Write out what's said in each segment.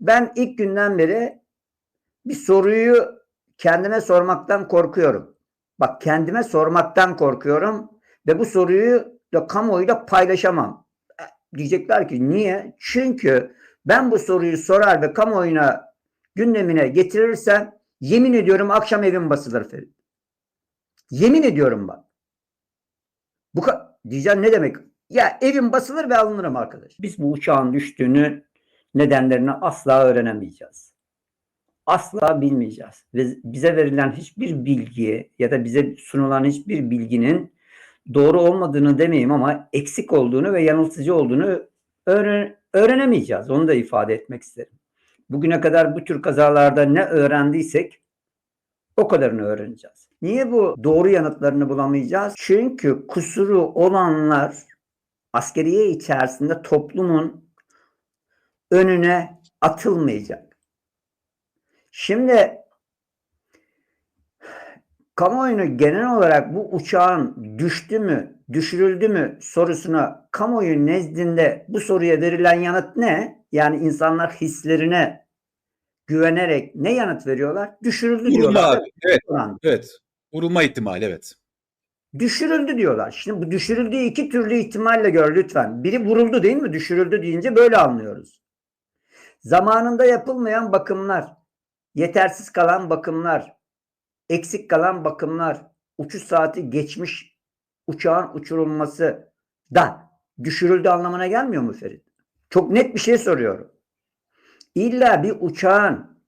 Ben ilk günden beri bir soruyu kendime sormaktan korkuyorum. Bak kendime sormaktan korkuyorum ve bu soruyu da kamuoyuyla paylaşamam. E, Diyecekler ki niye? Çünkü ben bu soruyu sorar ve kamuoyuna gündemine getirirsem yemin ediyorum akşam evim basılır Ferit. Yemin ediyorum bak. Bu diyeceğim ne demek? Ya evim basılır ve alınırım arkadaş. Biz bu uçağın düştüğünü nedenlerini asla öğrenemeyeceğiz. Asla bilmeyeceğiz. Ve bize verilen hiçbir bilgiye ya da bize sunulan hiçbir bilginin doğru olmadığını demeyeyim ama eksik olduğunu ve yanıltıcı olduğunu öğren- öğrenemeyeceğiz. Onu da ifade etmek isterim. Bugüne kadar bu tür kazalarda ne öğrendiysek o kadarını öğreneceğiz. Niye bu doğru yanıtlarını bulamayacağız? Çünkü kusuru olanlar askeriye içerisinde toplumun önüne atılmayacak. Şimdi kamuoyunu genel olarak bu uçağın düştü mü, düşürüldü mü sorusuna kamuoyu nezdinde bu soruya verilen yanıt ne? Yani insanlar hislerine güvenerek ne yanıt veriyorlar? Düşürüldü Vurulma diyorlar. abi. Evet. Evet. Vurulma ihtimali evet. Düşürüldü diyorlar. Şimdi bu düşürüldüğü iki türlü ihtimalle gör lütfen. Biri vuruldu değil mi? Düşürüldü deyince böyle anlıyoruz. Zamanında yapılmayan bakımlar, yetersiz kalan bakımlar, eksik kalan bakımlar, uçuş saati geçmiş uçağın uçurulması da düşürüldü anlamına gelmiyor mu Ferit? Çok net bir şey soruyorum. İlla bir uçağın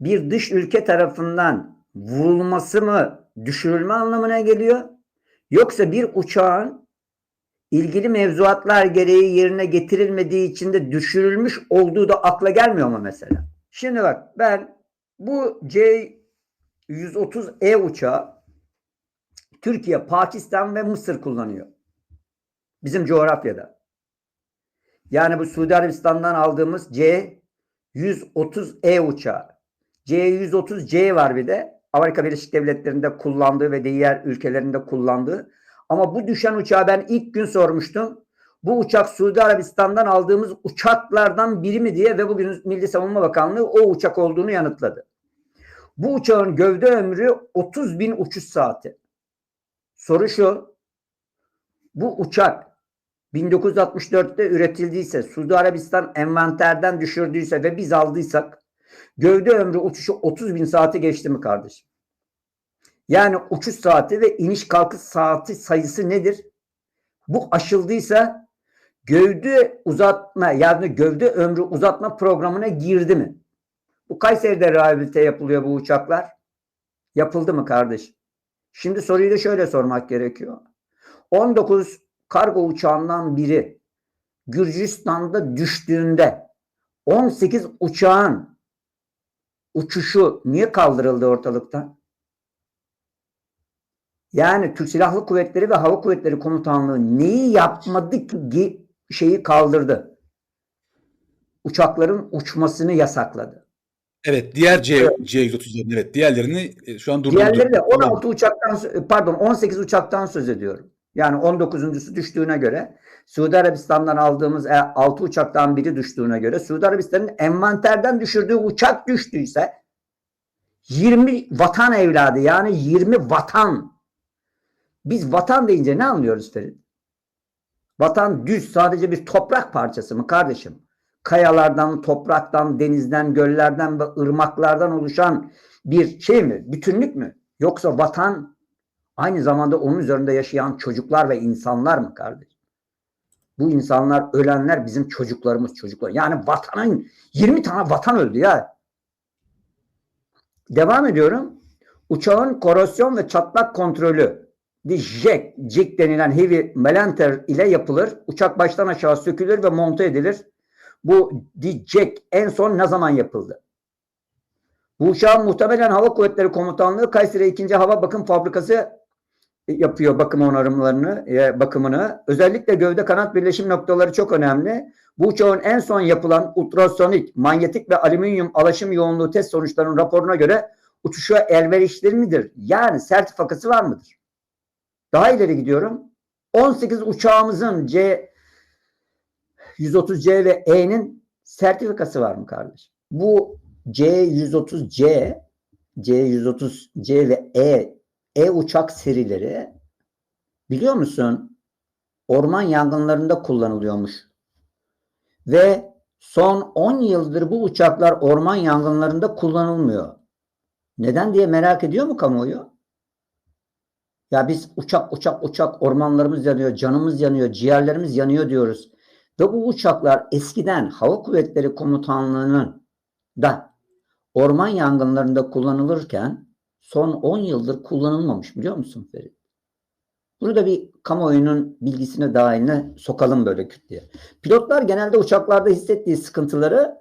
bir dış ülke tarafından vurulması mı düşürülme anlamına geliyor? Yoksa bir uçağın ilgili mevzuatlar gereği yerine getirilmediği için de düşürülmüş olduğu da akla gelmiyor mu mesela? Şimdi bak ben bu C-130E uçağı Türkiye, Pakistan ve Mısır kullanıyor. Bizim coğrafyada. Yani bu Suudi Arabistan'dan aldığımız C-130E uçağı. C-130C var bir de. Amerika Birleşik Devletleri'nde kullandığı ve diğer ülkelerinde kullandığı. Ama bu düşen uçağı ben ilk gün sormuştum. Bu uçak Suudi Arabistan'dan aldığımız uçaklardan biri mi diye ve bugün Milli Savunma Bakanlığı o uçak olduğunu yanıtladı. Bu uçağın gövde ömrü 30 bin uçuş saati. Soru şu. Bu uçak 1964'te üretildiyse, Suudi Arabistan envanterden düşürdüyse ve biz aldıysak gövde ömrü uçuşu 30 bin saati geçti mi kardeşim? Yani uçuş saati ve iniş kalkış saati sayısı nedir? Bu aşıldıysa gövde uzatma yani gövde ömrü uzatma programına girdi mi? Bu Kayseri'de rehabilite yapılıyor bu uçaklar. Yapıldı mı kardeş? Şimdi soruyu da şöyle sormak gerekiyor. 19 kargo uçağından biri Gürcistan'da düştüğünde 18 uçağın uçuşu niye kaldırıldı ortalıktan? Yani Türk Silahlı Kuvvetleri ve Hava Kuvvetleri Komutanlığı neyi yapmadı ki şeyi kaldırdı? Uçakların uçmasını yasakladı. Evet diğer C, C130'ların evet diğerlerini e, şu an durdurdu. Diğerleri de 16 uçaktan pardon 18 uçaktan söz ediyorum. Yani 19.sü düştüğüne göre Suudi Arabistan'dan aldığımız 6 uçaktan biri düştüğüne göre Suudi Arabistan'ın envanterden düşürdüğü uçak düştüyse 20 vatan evladı yani 20 vatan. Biz vatan deyince ne anlıyoruz Ferit? Vatan düz sadece bir toprak parçası mı kardeşim? Kayalardan, topraktan, denizden, göllerden ve ırmaklardan oluşan bir şey mi? Bütünlük mü? Yoksa vatan aynı zamanda onun üzerinde yaşayan çocuklar ve insanlar mı kardeş? Bu insanlar, ölenler bizim çocuklarımız, çocuklar. Yani vatanın 20 tane vatan öldü ya. Devam ediyorum. Uçağın korozyon ve çatlak kontrolü bir jack, jig denilen heavy melanter ile yapılır. Uçak baştan aşağı sökülür ve monte edilir. Bu jack en son ne zaman yapıldı? Bu uçağın muhtemelen Hava Kuvvetleri Komutanlığı Kayseri 2. Hava Bakım Fabrikası yapıyor bakım onarımlarını, e, bakımını. Özellikle gövde kanat birleşim noktaları çok önemli. Bu uçağın en son yapılan ultrasonik, manyetik ve alüminyum alaşım yoğunluğu test sonuçlarının raporuna göre uçuşa elverişli midir? Yani sertifikası var mıdır? Daha ileri gidiyorum. 18 uçağımızın C 130C ve E'nin sertifikası var mı kardeş? Bu C130C, C130C ve E, E uçak serileri biliyor musun? Orman yangınlarında kullanılıyormuş. Ve son 10 yıldır bu uçaklar orman yangınlarında kullanılmıyor. Neden diye merak ediyor mu kamuoyu? Ya biz uçak uçak uçak ormanlarımız yanıyor, canımız yanıyor, ciğerlerimiz yanıyor diyoruz. Ve bu uçaklar eskiden Hava Kuvvetleri Komutanlığı'nın da orman yangınlarında kullanılırken son 10 yıldır kullanılmamış biliyor musun Ferit? Bunu da bir kamuoyunun bilgisine dahiline sokalım böyle küt diye. Pilotlar genelde uçaklarda hissettiği sıkıntıları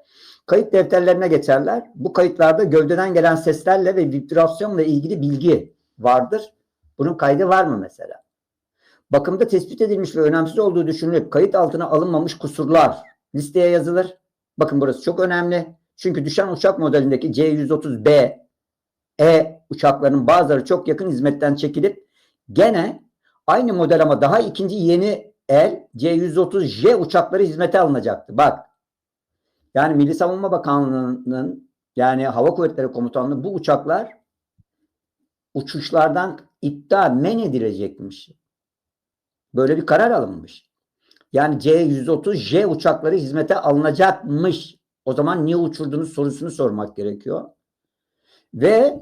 kayıt defterlerine geçerler. Bu kayıtlarda gövdeden gelen seslerle ve vibrasyonla ilgili bilgi vardır. Bunun kaydı var mı mesela? Bakımda tespit edilmiş ve önemsiz olduğu düşünülüp kayıt altına alınmamış kusurlar listeye yazılır. Bakın burası çok önemli. Çünkü düşen uçak modelindeki C-130B E uçaklarının bazıları çok yakın hizmetten çekilip gene aynı model ama daha ikinci yeni el C-130J uçakları hizmete alınacaktı. Bak yani Milli Savunma Bakanlığı'nın yani Hava Kuvvetleri Komutanlığı bu uçaklar uçuşlardan iptal men edilecekmiş. Böyle bir karar alınmış. Yani C-130J uçakları hizmete alınacakmış. O zaman niye uçurdunuz sorusunu sormak gerekiyor. Ve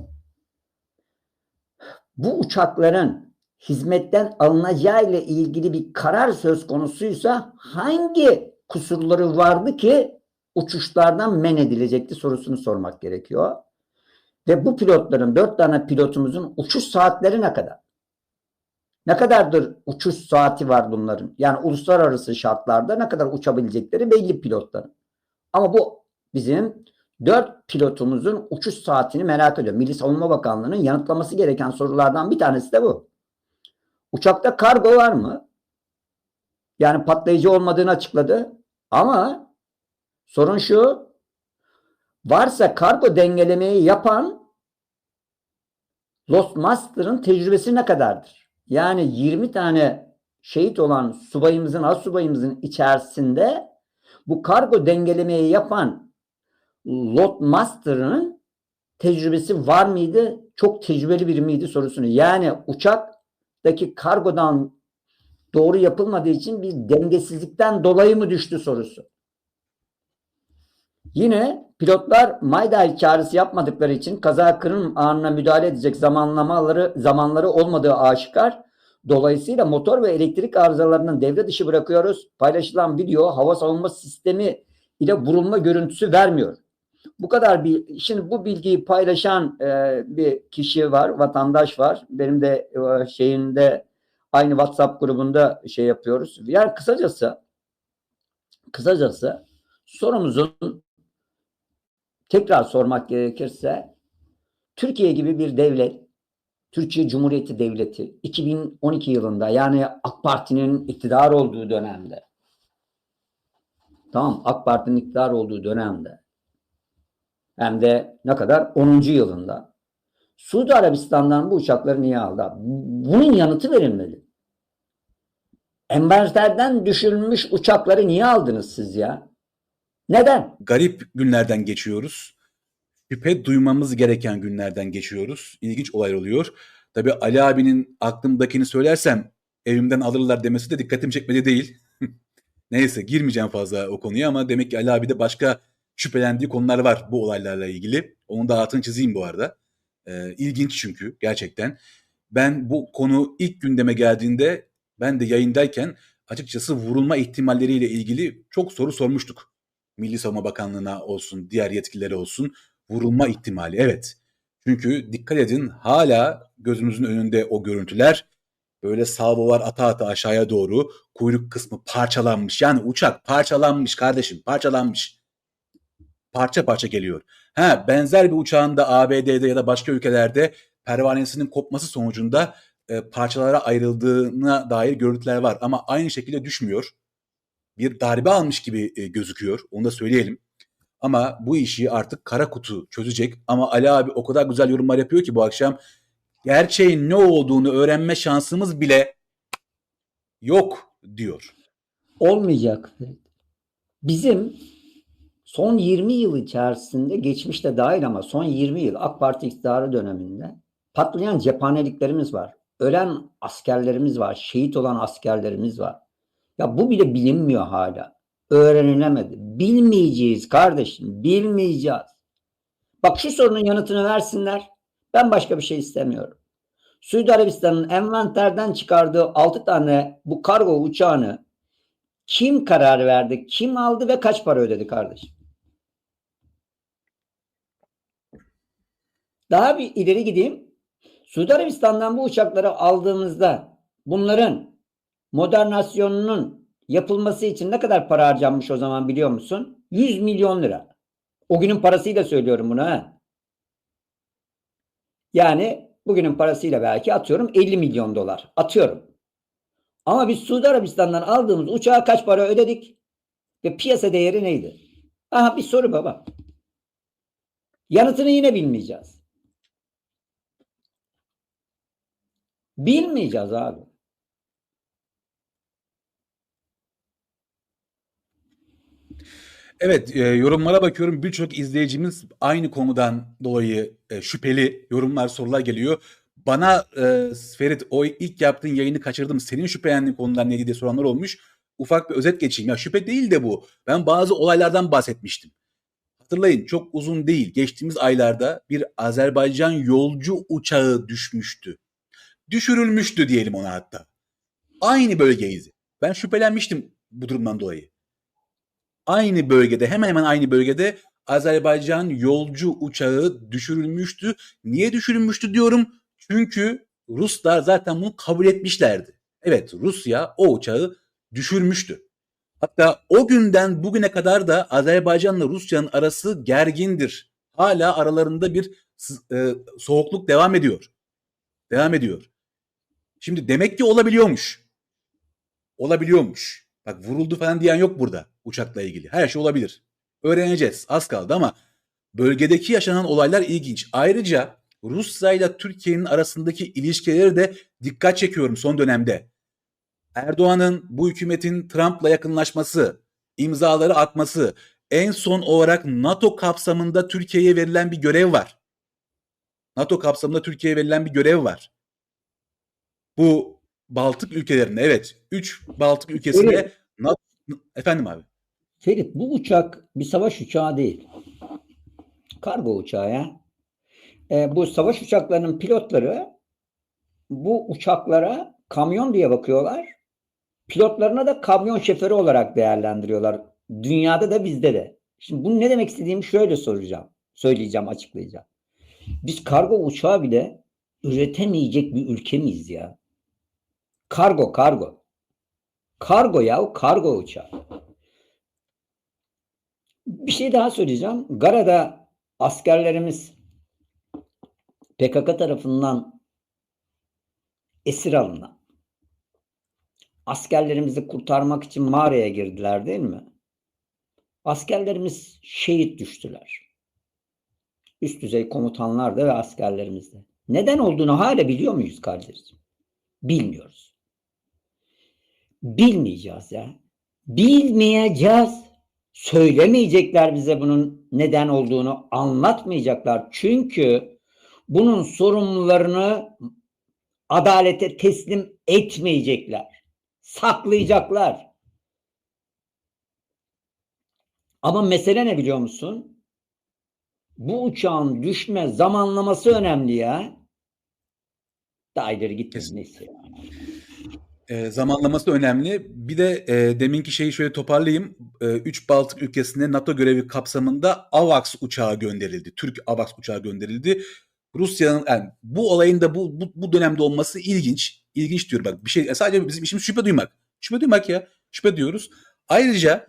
bu uçakların hizmetten alınacağı ile ilgili bir karar söz konusuysa hangi kusurları vardı ki uçuşlardan men edilecekti sorusunu sormak gerekiyor. Ve bu pilotların dört tane pilotumuzun uçuş saatleri ne kadar? Ne kadardır uçuş saati var bunların? Yani uluslararası şartlarda ne kadar uçabilecekleri belli pilotların. Ama bu bizim dört pilotumuzun uçuş saatini merak ediyor. Milli Savunma Bakanlığı'nın yanıtlaması gereken sorulardan bir tanesi de bu. Uçakta kargo var mı? Yani patlayıcı olmadığını açıkladı. Ama sorun şu. Varsa kargo dengelemeyi yapan Lost Master'ın tecrübesi ne kadardır? Yani 20 tane şehit olan subayımızın, az subayımızın içerisinde bu kargo dengelemeyi yapan Lot Master'ın tecrübesi var mıydı? Çok tecrübeli biri miydi sorusunu. Yani uçaktaki kargodan doğru yapılmadığı için bir dengesizlikten dolayı mı düştü sorusu. Yine pilotlar Mayday çağrısı yapmadıkları için kaza kırım anına müdahale edecek zamanlamaları zamanları olmadığı aşikar. Dolayısıyla motor ve elektrik arızalarının devre dışı bırakıyoruz. Paylaşılan video hava savunma sistemi ile vurulma görüntüsü vermiyor. Bu kadar bir şimdi bu bilgiyi paylaşan e, bir kişi var, vatandaş var. Benim de e, şeyinde aynı WhatsApp grubunda şey yapıyoruz. Yani kısacası kısacası sorumuzun tekrar sormak gerekirse Türkiye gibi bir devlet, Türkiye Cumhuriyeti Devleti 2012 yılında yani AK Parti'nin iktidar olduğu dönemde tamam AK Parti'nin iktidar olduğu dönemde hem de ne kadar 10. yılında Suudi Arabistan'dan bu uçakları niye aldı? Bunun yanıtı verilmeli. Envanterden düşürülmüş uçakları niye aldınız siz ya? Neden? Garip günlerden geçiyoruz. Şüphe duymamız gereken günlerden geçiyoruz. İlginç olay oluyor. Tabii Ali abinin aklımdakini söylersem evimden alırlar demesi de dikkatimi çekmedi değil. Neyse girmeyeceğim fazla o konuya ama demek ki Ali abi de başka şüphelendiği konular var bu olaylarla ilgili. Onun da altını çizeyim bu arada. Ee, ilginç çünkü gerçekten. Ben bu konu ilk gündeme geldiğinde ben de yayındayken açıkçası vurulma ihtimalleriyle ilgili çok soru sormuştuk. Milli Savunma Bakanlığı'na olsun, diğer yetkililere olsun vurulma ihtimali. Evet. Çünkü dikkat edin hala gözümüzün önünde o görüntüler böyle salvolar ata ata aşağıya doğru kuyruk kısmı parçalanmış. Yani uçak parçalanmış kardeşim parçalanmış. Parça parça geliyor. Ha benzer bir uçağın da ABD'de ya da başka ülkelerde pervanesinin kopması sonucunda e, parçalara ayrıldığına dair görüntüler var. Ama aynı şekilde düşmüyor. Bir darbe almış gibi e, gözüküyor. Onu da söyleyelim. Ama bu işi artık kara kutu çözecek. Ama Ali abi o kadar güzel yorumlar yapıyor ki bu akşam gerçeğin ne olduğunu öğrenme şansımız bile yok diyor. Olmayacak. Bizim son 20 yıl içerisinde geçmişte dahil ama son 20 yıl AK Parti iktidarı döneminde patlayan cephaneliklerimiz var. Ölen askerlerimiz var. Şehit olan askerlerimiz var. Ya bu bile bilinmiyor hala. Öğrenilemedi. Bilmeyeceğiz kardeşim. Bilmeyeceğiz. Bak şu sorunun yanıtını versinler. Ben başka bir şey istemiyorum. Suudi Arabistan'ın envanterden çıkardığı 6 tane bu kargo uçağını kim karar verdi, kim aldı ve kaç para ödedi kardeşim? Daha bir ileri gideyim. Suudi Arabistan'dan bu uçakları aldığımızda bunların modernasyonunun yapılması için ne kadar para harcanmış o zaman biliyor musun? 100 milyon lira. O günün parasıyla söylüyorum bunu ha. Yani bugünün parasıyla belki atıyorum 50 milyon dolar. Atıyorum. Ama biz Suudi Arabistan'dan aldığımız uçağa kaç para ödedik? Ve piyasa değeri neydi? Aha bir soru baba. Yanıtını yine bilmeyeceğiz. Bilmeyeceğiz abi. Evet, e, yorumlara bakıyorum. Birçok izleyicimiz aynı konudan dolayı e, şüpheli yorumlar, sorular geliyor. Bana e, Ferit o ilk yaptığın yayını kaçırdım. Senin şüphelendiğin konular neydi diye soranlar olmuş. Ufak bir özet geçeyim. Ya şüphe değil de bu. Ben bazı olaylardan bahsetmiştim. Hatırlayın çok uzun değil. Geçtiğimiz aylarda bir Azerbaycan yolcu uçağı düşmüştü. Düşürülmüştü diyelim ona hatta. Aynı bölgeydi. Ben şüphelenmiştim bu durumdan dolayı aynı bölgede hemen hemen aynı bölgede Azerbaycan yolcu uçağı düşürülmüştü. Niye düşürülmüştü diyorum? Çünkü Ruslar zaten bunu kabul etmişlerdi. Evet Rusya o uçağı düşürmüştü. Hatta o günden bugüne kadar da Azerbaycan'la Rusya'nın arası gergindir. Hala aralarında bir e, soğukluk devam ediyor. Devam ediyor. Şimdi demek ki olabiliyormuş. Olabiliyormuş. Bak vuruldu falan diyen yok burada uçakla ilgili. Her şey olabilir. Öğreneceğiz. Az kaldı ama bölgedeki yaşanan olaylar ilginç. Ayrıca Rusya ile Türkiye'nin arasındaki ilişkileri de dikkat çekiyorum son dönemde. Erdoğan'ın bu hükümetin Trump'la yakınlaşması, imzaları atması, en son olarak NATO kapsamında Türkiye'ye verilen bir görev var. NATO kapsamında Türkiye'ye verilen bir görev var. Bu Baltık ülkelerinde evet 3 Baltık ülkesinde Evet. NATO efendim abi. Ferit bu uçak bir savaş uçağı değil. Kargo uçağı ya. E, bu savaş uçaklarının pilotları bu uçaklara kamyon diye bakıyorlar. Pilotlarına da kamyon şoförü olarak değerlendiriyorlar. Dünyada da bizde de. Şimdi bunu ne demek istediğimi şöyle soracağım. Söyleyeceğim, açıklayacağım. Biz kargo uçağı bile üretemeyecek bir ülke miyiz ya? Kargo, kargo. Kargo ya, kargo uçağı. Bir şey daha söyleyeceğim. Gara'da askerlerimiz PKK tarafından esir alınan askerlerimizi kurtarmak için mağaraya girdiler değil mi? Askerlerimiz şehit düştüler. Üst düzey komutanlar da ve askerlerimiz de. Neden olduğunu hala biliyor muyuz kardeşim? Bilmiyoruz. Bilmeyeceğiz ya. Bilmeyeceğiz. Söylemeyecekler bize bunun neden olduğunu anlatmayacaklar. Çünkü bunun sorumlularını adalete teslim etmeyecekler. Saklayacaklar. Ama mesele ne biliyor musun? Bu uçağın düşme zamanlaması önemli ya. Daha ileri gitmeyin. Neyse ya. E, zamanlaması önemli. Bir de e, deminki şeyi şöyle toparlayayım. E, üç Baltık ülkesine NATO görevi kapsamında AVAX uçağı gönderildi. Türk AVAX uçağı gönderildi. Rusya'nın yani bu olayın da bu, bu bu dönemde olması ilginç. İlginç diyorum bak. Bir şey sadece bizim işimiz şüphe duymak. Şüphe duymak ya. Şüphe diyoruz. Ayrıca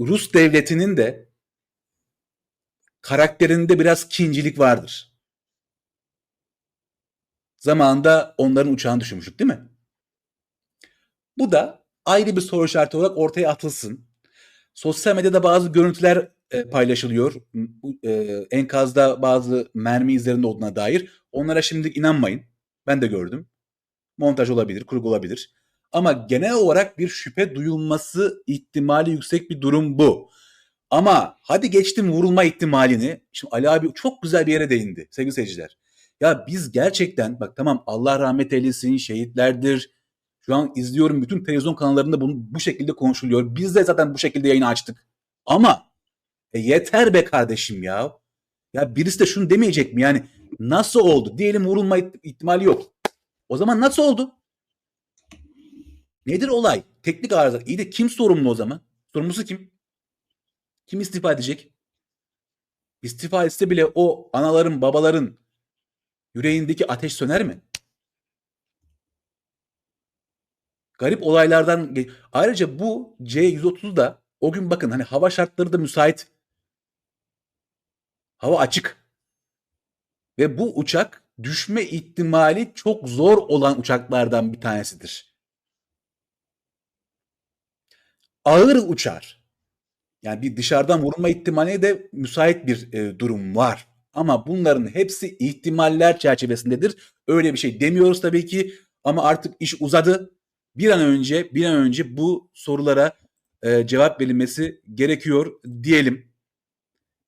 Rus devletinin de karakterinde biraz kincilik vardır. Zamanında onların uçağını düşürmüştük değil mi? Bu da ayrı bir soru işareti olarak ortaya atılsın. Sosyal medyada bazı görüntüler e, paylaşılıyor. E, enkazda bazı mermi izlerinde olduğuna dair. Onlara şimdilik inanmayın. Ben de gördüm. Montaj olabilir, kurgu olabilir. Ama genel olarak bir şüphe duyulması ihtimali yüksek bir durum bu. Ama hadi geçtim vurulma ihtimalini. Şimdi Ali abi çok güzel bir yere değindi sevgili seyirciler. Ya biz gerçekten bak tamam Allah rahmet eylesin şehitlerdir. Şu an izliyorum bütün televizyon kanallarında bunu bu şekilde konuşuluyor. Biz de zaten bu şekilde yayını açtık. Ama e yeter be kardeşim ya. Ya birisi de şunu demeyecek mi yani nasıl oldu? Diyelim vurulma ihti- ihtimali yok. O zaman nasıl oldu? Nedir olay? Teknik arıza. İyi de kim sorumlu o zaman? Sorumlusu kim? Kim istifa edecek? İstifa etse bile o anaların, babaların yüreğindeki ateş söner mi? Garip olaylardan ayrıca bu C130 da o gün bakın hani hava şartları da müsait. Hava açık. Ve bu uçak düşme ihtimali çok zor olan uçaklardan bir tanesidir. Ağır uçar. Yani bir dışarıdan vurulma ihtimaline de müsait bir e, durum var. Ama bunların hepsi ihtimaller çerçevesindedir. Öyle bir şey demiyoruz tabii ki ama artık iş uzadı. Bir an önce bir an önce bu sorulara e, cevap verilmesi gerekiyor diyelim.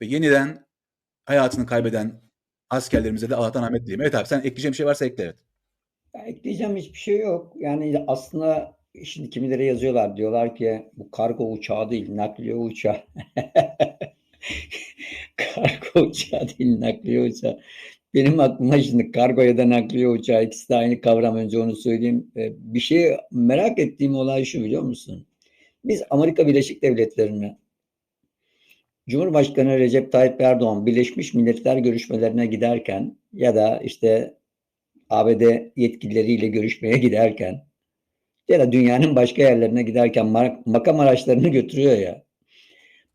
Ve yeniden hayatını kaybeden askerlerimize de Allah'tan rahmet dileyelim. Evet abi sen ekleyeceğin bir şey varsa ekle evet. Ya ekleyeceğim hiçbir şey yok. Yani aslında şimdi kimileri yazıyorlar diyorlar ki bu kargo uçağı değil nakliye uçağı. kargo uçağı değil nakliye uçağı. Benim aklıma şimdi kargo ya da nakliye uçağı ikisi de aynı kavram önce onu söyleyeyim. Ee, Bir şey merak ettiğim olay şu biliyor musun? Biz Amerika Birleşik Devletleri'ne Cumhurbaşkanı Recep Tayyip Erdoğan Birleşmiş Milletler görüşmelerine giderken ya da işte ABD yetkilileriyle görüşmeye giderken ya da dünyanın başka yerlerine giderken ma- makam araçlarını götürüyor ya.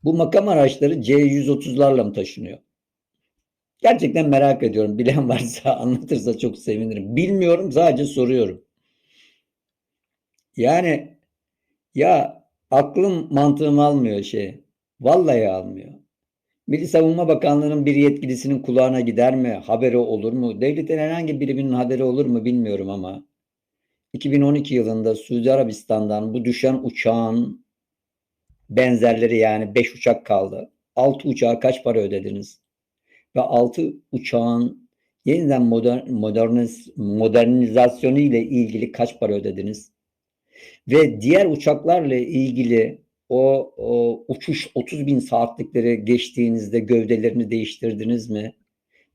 Bu makam araçları C130'larla mı taşınıyor? Gerçekten merak ediyorum. Bilen varsa anlatırsa çok sevinirim. Bilmiyorum sadece soruyorum. Yani ya aklım mantığım almıyor şey. Vallahi almıyor. Milli Savunma Bakanlığı'nın bir yetkilisinin kulağına gider mi? Haberi olur mu? Devletin herhangi birinin haberi olur mu bilmiyorum ama 2012 yılında Suudi Arabistan'dan bu düşen uçağın benzerleri yani 5 uçak kaldı. 6 uçağa kaç para ödediniz? Ve 6 uçağın yeniden modern, moderniz, modernizasyonu ile ilgili kaç para ödediniz? Ve diğer uçaklarla ilgili o, o uçuş 30 bin saatlikleri geçtiğinizde gövdelerini değiştirdiniz mi?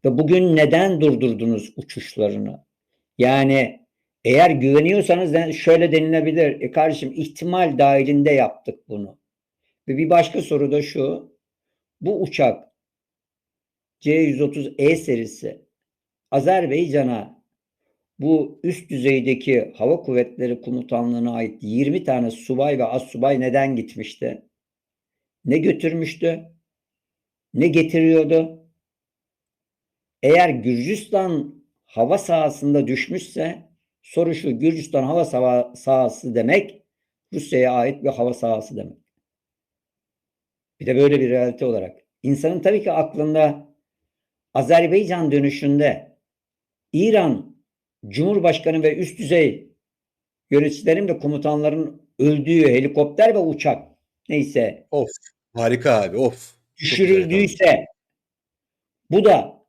Ve bugün neden durdurdunuz uçuşlarını? Yani eğer güveniyorsanız şöyle denilebilir. E kardeşim ihtimal dahilinde yaptık bunu. Ve bir başka soru da şu. Bu uçak C130E serisi Azerbaycan'a bu üst düzeydeki hava kuvvetleri komutanlığına ait 20 tane subay ve assubay neden gitmişti? Ne götürmüştü? Ne getiriyordu? Eğer Gürcistan hava sahasında düşmüşse soru şu Gürcistan hava saha- sahası demek Rusya'ya ait bir hava sahası demek. Bir de böyle bir realite olarak. İnsanın tabii ki aklında Azerbaycan dönüşünde İran Cumhurbaşkanı ve üst düzey yöneticilerin ve komutanların öldüğü helikopter ve uçak neyse Of harika abi of. düşürüldüyse bu da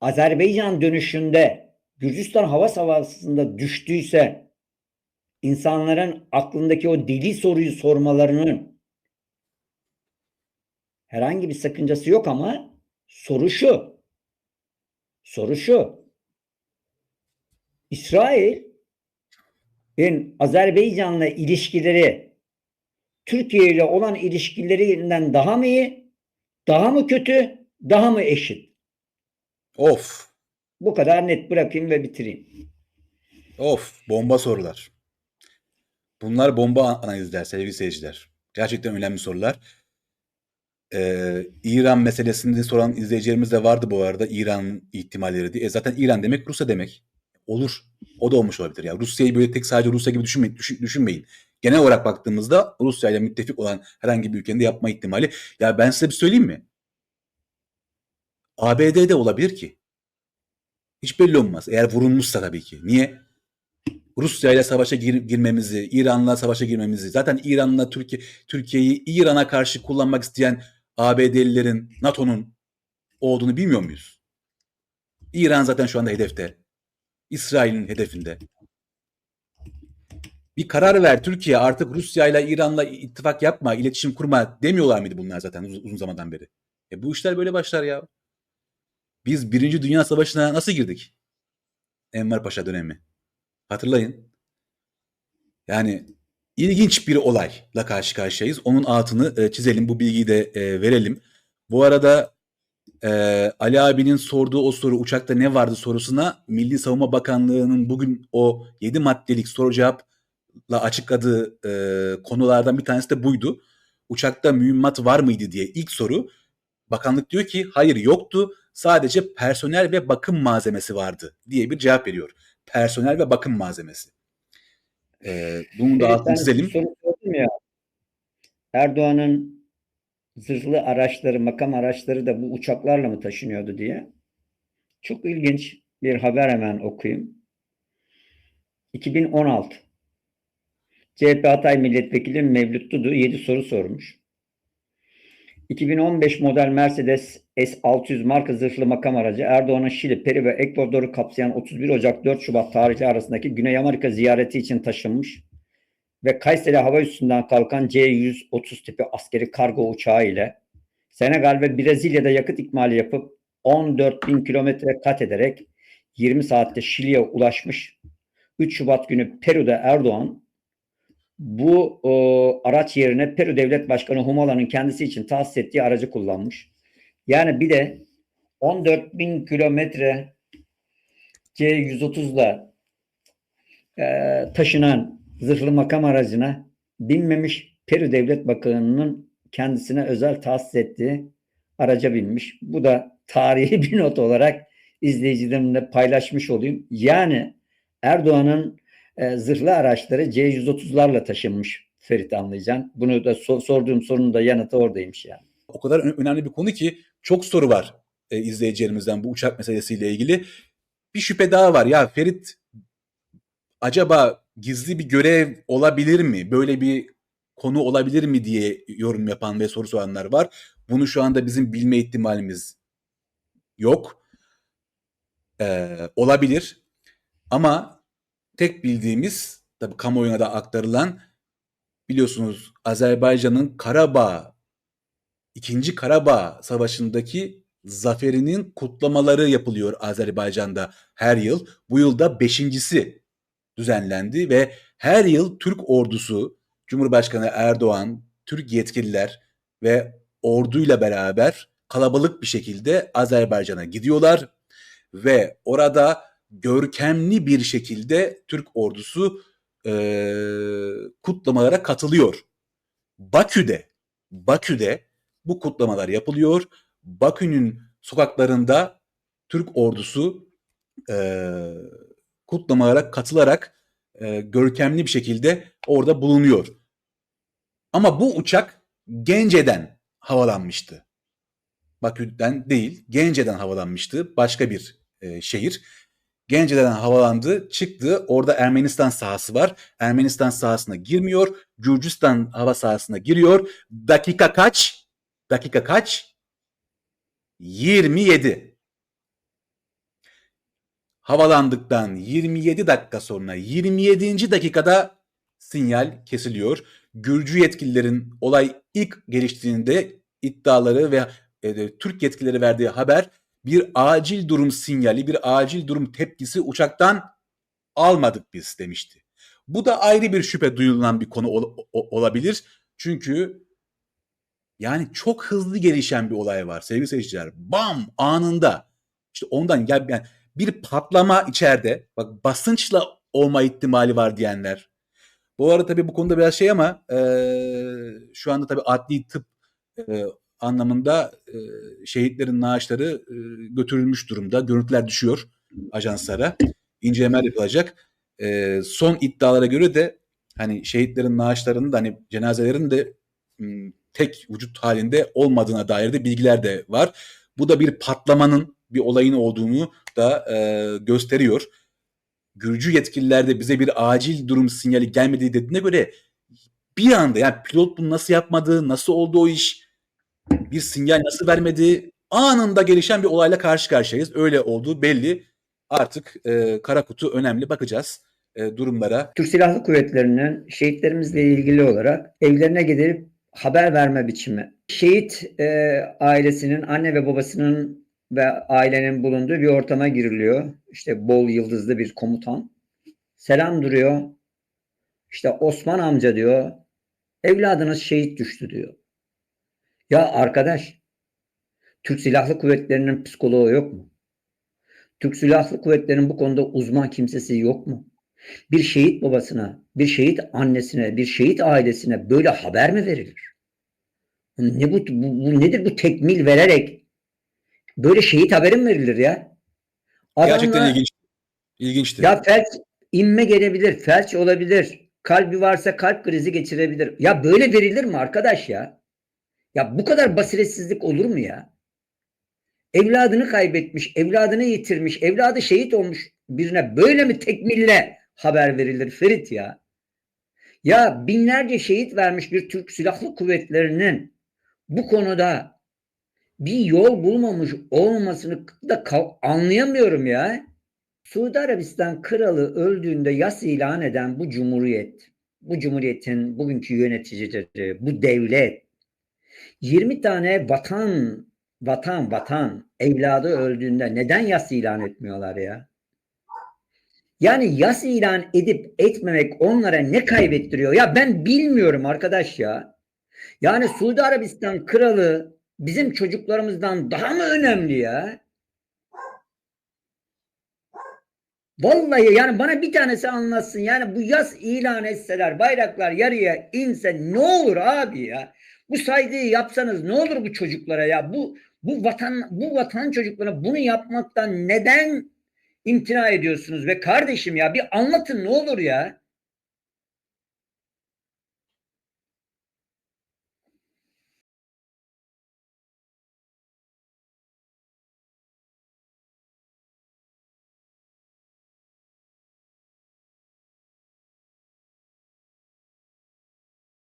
Azerbaycan dönüşünde Gürcistan hava sahasında düştüyse insanların aklındaki o deli soruyu sormalarının herhangi bir sakıncası yok ama soru şu. Soru şu. İsrail'in Azerbaycan'la ilişkileri Türkiye ile olan ilişkilerinden daha mı iyi, daha mı kötü, daha mı eşit? Of Bu kadar net bırakayım ve bitireyim. of bomba sorular. Bunlar bomba analizler sevgili seyirciler. Gerçekten önemli sorular. Ee, İran meselesini soran izleyicilerimiz de vardı bu arada. İran ihtimalleri diye. E zaten İran demek Rusya demek. Olur. O da olmuş olabilir. Ya Rusya'yı böyle tek sadece Rusya gibi düşünmeyin. düşün- düşünmeyin. Genel olarak baktığımızda Rusya ile müttefik olan herhangi bir ülkenin de yapma ihtimali. Ya ben size bir söyleyeyim mi? ABD de olabilir ki. Hiç belli olmaz. Eğer vurulmuşsa tabii ki. Niye? Rusya ile savaşa gir- girmemizi, İran'la savaşa girmemizi, zaten İran'la Türkiye Türkiye'yi İran'a karşı kullanmak isteyen ABD'lilerin, NATO'nun olduğunu bilmiyor muyuz? İran zaten şu anda hedefte. İsrail'in hedefinde. Bir karar ver Türkiye artık Rusya ile İran'la ittifak yapma, iletişim kurma demiyorlar mıydı bunlar zaten uz- uzun zamandan beri? E bu işler böyle başlar ya. Biz Birinci Dünya Savaşı'na nasıl girdik? Enver Paşa dönemi. Hatırlayın. Yani ilginç bir olayla karşı karşıyayız. Onun altını e, çizelim, bu bilgiyi de e, verelim. Bu arada e, Ali abinin sorduğu o soru uçakta ne vardı sorusuna Milli Savunma Bakanlığı'nın bugün o 7 maddelik soru cevapla açıkladığı e, konulardan bir tanesi de buydu. Uçakta mühimmat var mıydı diye ilk soru. Bakanlık diyor ki hayır yoktu. Sadece personel ve bakım malzemesi vardı diye bir cevap veriyor. Personel ve bakım malzemesi. E, bunun da altını çizelim. ya. Erdoğan'ın zırhlı araçları, makam araçları da bu uçaklarla mı taşınıyordu diye. Çok ilginç bir haber hemen okuyayım. 2016 CHP Hatay Milletvekili Mevlüt Dudu 7 soru sormuş. 2015 model Mercedes S600 marka zırhlı makam aracı Erdoğan'ın Şili, Peri ve Ekvador'u kapsayan 31 Ocak 4 Şubat tarihleri arasındaki Güney Amerika ziyareti için taşınmış ve Kayseri hava üssünden kalkan C-130 tipi askeri kargo uçağı ile Senegal ve Brezilya'da yakıt ikmali yapıp 14 bin kilometre kat ederek 20 saatte Şili'ye ulaşmış. 3 Şubat günü Peru'da Erdoğan bu e, araç yerine Peru Devlet Başkanı Humala'nın kendisi için tahsis ettiği aracı kullanmış. Yani bir de 14 bin kilometre C-130'la e, taşınan zırhlı makam aracına binmemiş Peru Devlet Bakanı'nın kendisine özel tahsis ettiği araca binmiş. Bu da tarihi bir not olarak izleyicilerimle paylaşmış olayım. Yani Erdoğan'ın e, zırhlı araçları C-130'larla taşınmış Ferit anlayacaksın. Bunu da so- sorduğum sorunun da yanıtı oradaymış yani. O kadar önemli bir konu ki çok soru var e, izleyicilerimizden bu uçak meselesiyle ilgili. Bir şüphe daha var. Ya Ferit acaba gizli bir görev olabilir mi? Böyle bir konu olabilir mi diye yorum yapan ve soru soranlar var. Bunu şu anda bizim bilme ihtimalimiz yok. Ee, olabilir. Ama tek bildiğimiz tabii kamuoyuna da aktarılan biliyorsunuz Azerbaycan'ın Karabağ İkinci Karabağ Savaşı'ndaki zaferinin kutlamaları yapılıyor Azerbaycan'da her yıl. Bu yılda beşincisi düzenlendi ve her yıl Türk ordusu, Cumhurbaşkanı Erdoğan, Türk yetkililer ve orduyla beraber kalabalık bir şekilde Azerbaycan'a gidiyorlar ve orada görkemli bir şekilde Türk ordusu eee, kutlamalara katılıyor. Bakü'de, Bakü'de bu kutlamalar yapılıyor. Bakü'nün sokaklarında Türk ordusu eee, kutlamalara katılarak eee, görkemli bir şekilde orada bulunuyor. Ama bu uçak Gence'den havalanmıştı. Bakü'den değil, Gence'den havalanmıştı. Başka bir eee, şehir. Gence'den havalandı, çıktı. Orada Ermenistan sahası var. Ermenistan sahasına girmiyor. Gürcistan hava sahasına giriyor. Dakika kaç? Dakika kaç? 27. Havalandıktan 27 dakika sonra 27. dakikada sinyal kesiliyor. Gürcü yetkililerin olay ilk geliştiğinde iddiaları ve e, Türk yetkilileri verdiği haber bir acil durum sinyali, bir acil durum tepkisi uçaktan almadık biz demişti. Bu da ayrı bir şüphe duyulan bir konu ol- olabilir. Çünkü yani çok hızlı gelişen bir olay var sevgili seyirciler. Bam anında. İşte ondan ya yani bir patlama içeride. Bak basınçla olma ihtimali var diyenler. Bu arada tabii bu konuda biraz şey ama eee, şu anda tabii adli tıp eee, anlamında eee, şehitlerin naaşları eee, götürülmüş durumda. Görüntüler düşüyor ajanslara. İncelemeler yapılacak. Eee, son iddialara göre de hani şehitlerin naaşlarının da hani cenazelerin de tek vücut halinde olmadığına dair de bilgiler de var. Bu da bir patlamanın bir olayın olduğunu da eee, gösteriyor. Gürcü yetkililer de bize bir acil durum sinyali gelmediği dediğine göre bir anda yani pilot bunu nasıl yapmadı, nasıl oldu o iş bir sinyal nasıl vermedi? Anında gelişen bir olayla karşı karşıyayız. Öyle olduğu belli. Artık e, kara kutu önemli. Bakacağız e, durumlara. Türk Silahlı Kuvvetleri'nin şehitlerimizle ilgili olarak evlerine gidip haber verme biçimi. Şehit e, ailesinin, anne ve babasının ve ailenin bulunduğu bir ortama giriliyor. İşte bol yıldızlı bir komutan. Selam duruyor. İşte Osman amca diyor. Evladınız şehit düştü diyor. Ya arkadaş, Türk Silahlı Kuvvetleri'nin psikoloğu yok mu? Türk Silahlı Kuvvetleri'nin bu konuda uzman kimsesi yok mu? Bir şehit babasına, bir şehit annesine, bir şehit ailesine böyle haber mi verilir? Ne bu, bu, bu nedir bu tekmil vererek böyle şehit haberi mi verilir ya? Gerçekten Adamla- ilginç. İlginçti. ya felç inme gelebilir, felç olabilir. Kalbi varsa kalp krizi geçirebilir. Ya böyle verilir mi arkadaş ya? Ya bu kadar basiretsizlik olur mu ya? Evladını kaybetmiş, evladını yitirmiş, evladı şehit olmuş birine böyle mi tekmille haber verilir Ferit ya? Ya binlerce şehit vermiş bir Türk Silahlı Kuvvetleri'nin bu konuda bir yol bulmamış olmasını da anlayamıyorum ya. Suudi Arabistan kralı öldüğünde yas ilan eden bu cumhuriyet, bu cumhuriyetin bugünkü yöneticileri, bu devlet 20 tane vatan, vatan, vatan evladı öldüğünde neden yas ilan etmiyorlar ya? Yani yas ilan edip etmemek onlara ne kaybettiriyor? Ya ben bilmiyorum arkadaş ya. Yani Suudi Arabistan kralı bizim çocuklarımızdan daha mı önemli ya? Vallahi yani bana bir tanesi anlatsın. Yani bu yaz ilan etseler, bayraklar yarıya inse ne olur abi ya? Bu saygıyı yapsanız ne olur bu çocuklara ya? Bu bu vatan bu vatan çocuklarına bunu yapmaktan neden imtina ediyorsunuz ve kardeşim ya bir anlatın ne olur ya?